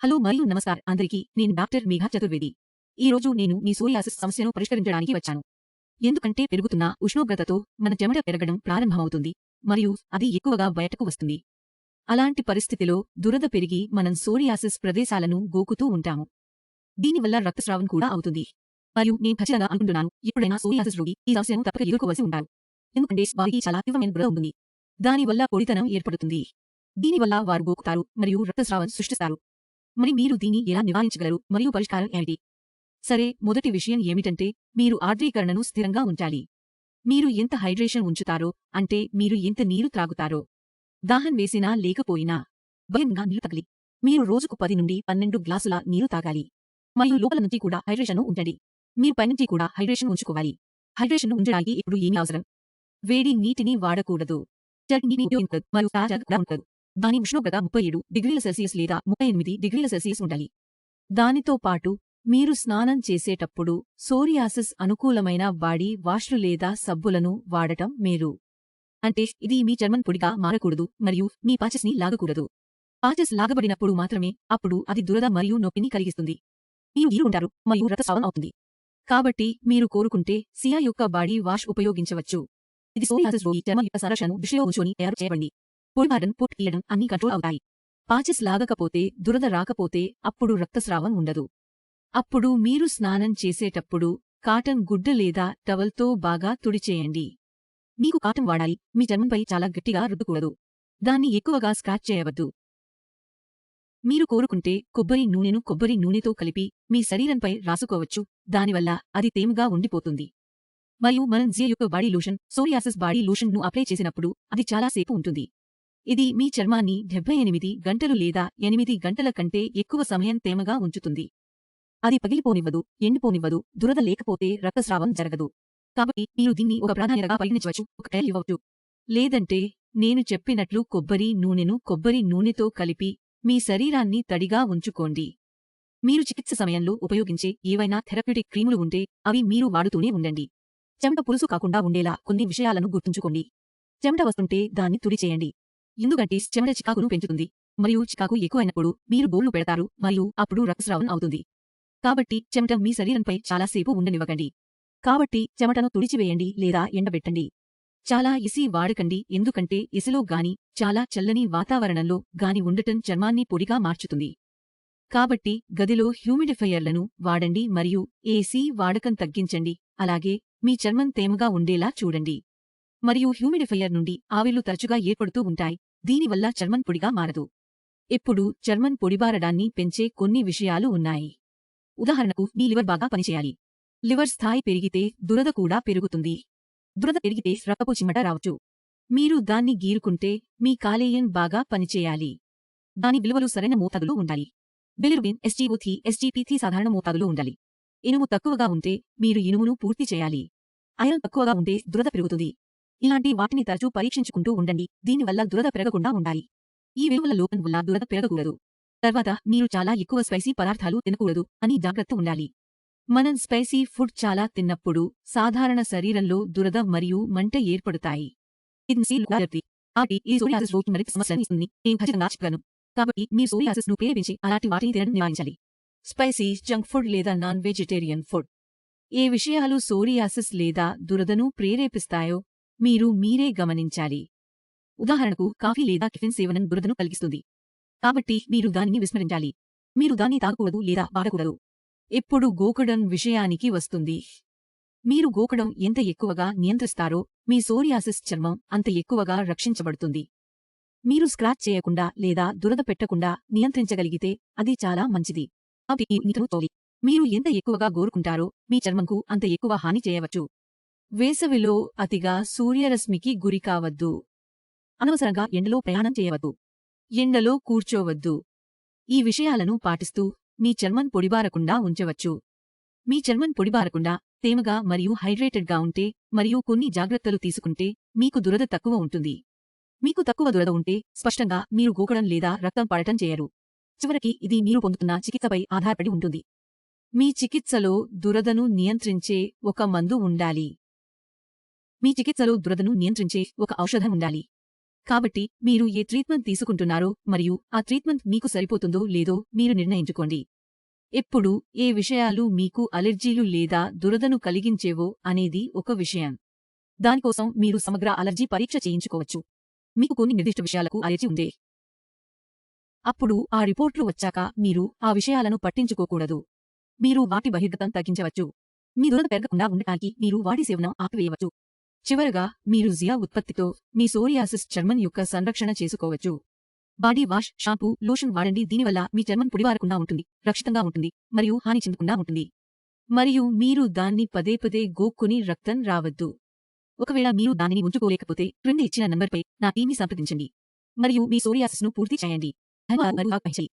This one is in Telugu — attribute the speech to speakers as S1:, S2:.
S1: హలో మరియు నమస్కార్. అందరికీ నేను డాక్టర్ మేఘా చతుర్వేది. ఈ రోజు నేను మీ సోరియాసిస్ సమస్యను పరిష్కరించడానికి వచ్చాను. ఎందుకంటే పెరుగుతున్న ఉష్ణోగ్రతతో మన చెమట పెరగడం ప్రారంభమవుతుంది మరియు అది ఎక్కువగా బయటకు వస్తుంది. అలాంటి పరిస్థితిలో దురద పెరిగి మనం సోరియాసిస్ ప్రదేశాలను గోకుతూ ఉంటాము. దీనివల్ల రక్తస్రావం కూడా అవుతుంది. మరియు నేను ఖచ్చితంగా అనుకుంటున్నాను ఎప్పుడైనా సోరియాసిస్ రోగి ఈ సమస్యను తప్పక ఎదుర్కోవలసి ఉంటారు ఎందుకంటే వారికి చాలా తీవ్రమైన బుర ఉంటుంది. దానివల్ల పొడితనం ఏర్పడుతుంది. దీనివల్ల వారు గోకుతారు మరియు రక్తస్రావం సృష్టిస్తారు. మరి మీరు దీన్ని ఎలా నివారించగలరు? మరియు పరిష్కారం ఏమిటి? సరే మొదటి విషయం ఏమిటంటే మీరు ఆర్ద్రీకరణను స్థిరంగా ఉంచాలి. మీరు ఎంత హైడ్రేషన్ ఉంచుతారో అంటే మీరు ఎంత నీరు త్రాగుతారో. దాహం వేసినా లేకపోయినా భయంగా నీరు తగలి. మీరు రోజుకు పది నుండి పన్నెండు గ్లాసుల నీరు తాగాలి. మరియు లోపల నుంచి కూడా హైడ్రేషన్ ఉంచండి. మీరు పైనుంచి కూడా హైడ్రేషన్ ఉంచుకోవాలి. హైడ్రేషన్ ఉంచడానికి ఇప్పుడు ఏమీ అవసరం. వేడి నీటిని వాడకూడదు. చల్లటి ఉపయోగించదు మరియు తాజాగా కూడా ఉండదు దాని ఉష్ణోగ్రత ముప్పై ఏడు డిగ్రీల సెల్సియస్ లేదా ముప్పై ఎనిమిది డిగ్రీల సెల్సియస్ ఉండాలి. దానితో పాటు మీరు స్నానం చేసేటప్పుడు సోరియాసిస్ అనుకూలమైన బాడీ వాష్లు లేదా సబ్బులను వాడటం మేలు. అంటే ఇది మీ చర్మం పొడిగా మారకూడదు మరియు మీ పాచెస్ని లాగకూడదు. పాచెస్ లాగబడినప్పుడు మాత్రమే అప్పుడు అది దురద మరియు నొప్పిని కలిగిస్తుంది. మీరు నీరు ఉంటారు మరియు రక్తస్రావం అవుతుంది. కాబట్టి మీరు కోరుకుంటే సియా యొక్క బాడీ వాష్ ఉపయోగించవచ్చు. ఇది సోరియాసిస్ రోగి చర్మం యొక్క సంరక్షణను దృష్టిలో ఉంచుకొని తయారు చేయబడింది. పొడిబారడం పుట్ ఇయ్యడం అన్ని కంట్రోల్ అవుతాయి. పాచెస్ లాగకపోతే దురద రాకపోతే అప్పుడు రక్తస్రావం ఉండదు. అప్పుడు మీరు స్నానం చేసేటప్పుడు కాటన్ గుడ్డ లేదా టవల్తో బాగా తుడిచేయండి. మీకు కాటన్ వాడాలి. మీ చర్మంపై చాలా గట్టిగా రుద్దుకూడదు. దాన్ని ఎక్కువగా స్క్రాచ్ చేయవద్దు. మీరు కోరుకుంటే కొబ్బరి నూనెను కొబ్బరి నూనెతో కలిపి మీ శరీరంపై రాసుకోవచ్చు. దానివల్ల అది తేమగా ఉండిపోతుంది. మరియు మనం జియ యొక్క బాడీ లోషన్ సోరియాసిస్ బాడీ లోషన్ను అప్లై చేసినప్పుడు అది చాలాసేపు ఉంటుంది. ఇది మీ చర్మాన్ని డెబ్బై ఎనిమిది గంటలు లేదా ఎనిమిది గంటల కంటే ఎక్కువ సమయం తేమగా ఉంచుతుంది. అది పగిలిపోనివ్వదు ఎండిపోనివ్వదు దురద లేకపోతే రక్తస్రావం జరగదు. కాబట్టి మీరు దీన్ని ఒక ప్రాధాన్యతగా పరిగణించవచ్చు. ఒక టైల్ ఇవ్వవచ్చు. లేదంటే నేను చెప్పినట్లు కొబ్బరి నూనెను కొబ్బరి నూనెతో కలిపి మీ శరీరాన్ని తడిగా ఉంచుకోండి. మీరు చికిత్స సమయంలో ఉపయోగించే ఏవైనా థెరప్యూటిక్ క్రీములు ఉంటే అవి మీరు వాడుతూనే ఉండండి. చెమట పులుసు కాకుండా ఉండేలా కొన్ని విషయాలను గుర్తుంచుకోండి. చెమట వస్తుంటే దాన్ని తుడిచేయండి. ఎందుకంటే చెమట చికాకును పెంచుతుంది. మరియు చికాకు ఎక్కువైనప్పుడు మీరు బోర్లు పెడతారు మరియు అప్పుడు రక్తస్రావం అవుతుంది. కాబట్టి చెమట మీ శరీరంపై చాలాసేపు ఉండనివ్వకండి. కాబట్టి చెమటను తుడిచివేయండి లేదా ఎండబెట్టండి. చాలా ఇసి వాడకండి ఎందుకంటే ఇసిలో గాని చాలా చల్లని వాతావరణంలో గాని ఉండటం చర్మాన్ని పొడిగా మార్చుతుంది. కాబట్టి గదిలో హ్యూమిడిఫైయర్లను వాడండి మరియు ఏసీ వాడకం తగ్గించండి. అలాగే మీ చర్మం తేమగా ఉండేలా చూడండి. మరియు హ్యూమిడిఫైయర్ నుండి ఆవిర్లు తరచుగా ఏర్పడుతూ ఉంటాయి. దీనివల్ల చర్మం పొడిగా మారదు. ఇప్పుడు చర్మం పొడిబారడాన్ని పెంచే కొన్ని విషయాలు ఉన్నాయి. ఉదాహరణకు మీ లివర్ బాగా పనిచేయాలి. లివర్ స్థాయి పెరిగితే దురద కూడా పెరుగుతుంది. దురద పెరిగితే రక్తపు చిమట రావచ్చు. మీరు దాన్ని గీరుకుంటే మీ కాలేయం బాగా పనిచేయాలి. దాని విలువలు సరైన మోతాదులో ఉండాలి. బిలిరుబిన్ ఎస్టీఓథీ ఎస్టీపీథీ సాధారణ మోతాదులో ఉండాలి. ఇనుము తక్కువగా ఉంటే మీరు ఇనుమును పూర్తి చేయాలి. ఐరన్ తక్కువగా ఉంటే దురద పెరుగుతుంది. ఇలాంటి వాటిని తరచూ పరీక్షించుకుంటూ ఉండండి. దీనివల్ల దురద పెరగకుండా ఉండాలి. ఈ విలువల లోపం వల్ల దురద పెరగకూడదు. తర్వాత మీరు చాలా ఎక్కువ స్పైసీ పదార్థాలు తినకూడదు అని జాగ్రత్త ఉండాలి. మనం స్పైసీ ఫుడ్ చాలా తిన్నప్పుడు సాధారణ శరీరంలో దురద మరియు మంట ఏర్పడతాయి. ఇది కాబట్టి ఈ సోరియాసిస్ కాబట్టి మీ సోరియాసిస్ను ప్రేరేపించి అలాంటి వాటిని తినడం నివారించాలి. స్పైసీ జంక్ ఫుడ్ లేదా నాన్ వెజిటేరియన్ ఫుడ్. ఏ విషయాలు సోరియాసిస్ లేదా దురదను ప్రేరేపిస్తాయో మీరు మీరే గమనించాలి. ఉదాహరణకు కాఫీ లేదా కిఫిన్ సేవనం దురదను కలిగిస్తుంది. కాబట్టి మీరు దానిని విస్మరించాలి. మీరు దాన్ని తాగకూడదు లేదా వాడకూడదు. ఎప్పుడు గోకడం విషయానికి వస్తుంది. మీరు గోకడం ఎంత ఎక్కువగా నియంత్రిస్తారో మీ సోరియాసిస్ చర్మం అంత ఎక్కువగా రక్షించబడుతుంది. మీరు స్క్రాచ్ చేయకుండా లేదా దురద పెట్టకుండా నియంత్రించగలిగితే అది చాలా మంచిది. కాబట్టి మీరు ఎంత ఎక్కువగా గోరుకుంటారో మీ చర్మంకు అంత ఎక్కువ హాని చేయవచ్చు. వేసవిలో అతిగా సూర్యరశ్మికి గురికావద్దు అనవసరంగా ఎండలో ప్రయాణం చేయవద్దు. ఎండలో కూర్చోవద్దు. ఈ విషయాలను పాటిస్తూ మీ చర్మం పొడిబారకుండా ఉంచవచ్చు. మీ చర్మం పొడిబారకుండా తేమగా మరియు హైడ్రేటెడ్గా ఉంటే మరియు కొన్ని జాగ్రత్తలు తీసుకుంటే మీకు దురద తక్కువ ఉంటుంది. మీకు తక్కువ దురద ఉంటే స్పష్టంగా మీరు గోకడం లేదా రక్తం పడటం చేయరు. చివరికి ఇది మీరు పొందుతున్న చికిత్సపై ఆధారపడి ఉంటుంది. మీ చికిత్సలో దురదను నియంత్రించే ఒక మందు ఉండాలి. మీ చికిత్సలో దురదను నియంత్రించే ఒక ఔషధం ఉండాలి. కాబట్టి మీరు ఏ ట్రీట్మెంట్ తీసుకుంటున్నారో మరియు ఆ ట్రీట్మెంట్ మీకు సరిపోతుందో లేదో మీరు నిర్ణయించుకోండి. ఎప్పుడు ఏ విషయాలు మీకు అలెర్జీలు లేదా దురదను కలిగించేవో అనేది ఒక విషయం. దానికోసం మీరు సమగ్ర అలర్జీ పరీక్ష చేయించుకోవచ్చు. మీకు కొన్ని నిర్దిష్ట విషయాలకు అలెర్జీ ఉందే. అప్పుడు ఆ రిపోర్ట్లు వచ్చాక మీరు ఆ విషయాలను పట్టించుకోకూడదు. మీరు వాటి బహిర్గతం తగ్గించవచ్చు. మీ దురద పెరగకుండా ఉండటానికి మీరు వాటి సేవనం ఆపివేయవచ్చు. చివరగా మీరు జియా ఉత్పత్తితో మీ సోరియాసిస్ చర్మం యొక్క సంరక్షణ చేసుకోవచ్చు. బాడీ వాష్ షాంపూ లోషన్ వాడండి. దీనివల్ల మీ చర్మం పొడివారకుండా ఉంటుంది రక్షితంగా ఉంటుంది మరియు హాని చెందకుండా ఉంటుంది. మరియు మీరు దాన్ని పదే పదే గోక్కుని రక్తం రావద్దు. ఒకవేళ మీరు దానిని ఉంచుకోలేకపోతే క్రింద ఇచ్చిన నంబర్పై నా టీమ్ని సంప్రదించండి. మరియు మీ సోరియాసిస్ను పూర్తి చేయండి. ధన్యవాదాలు.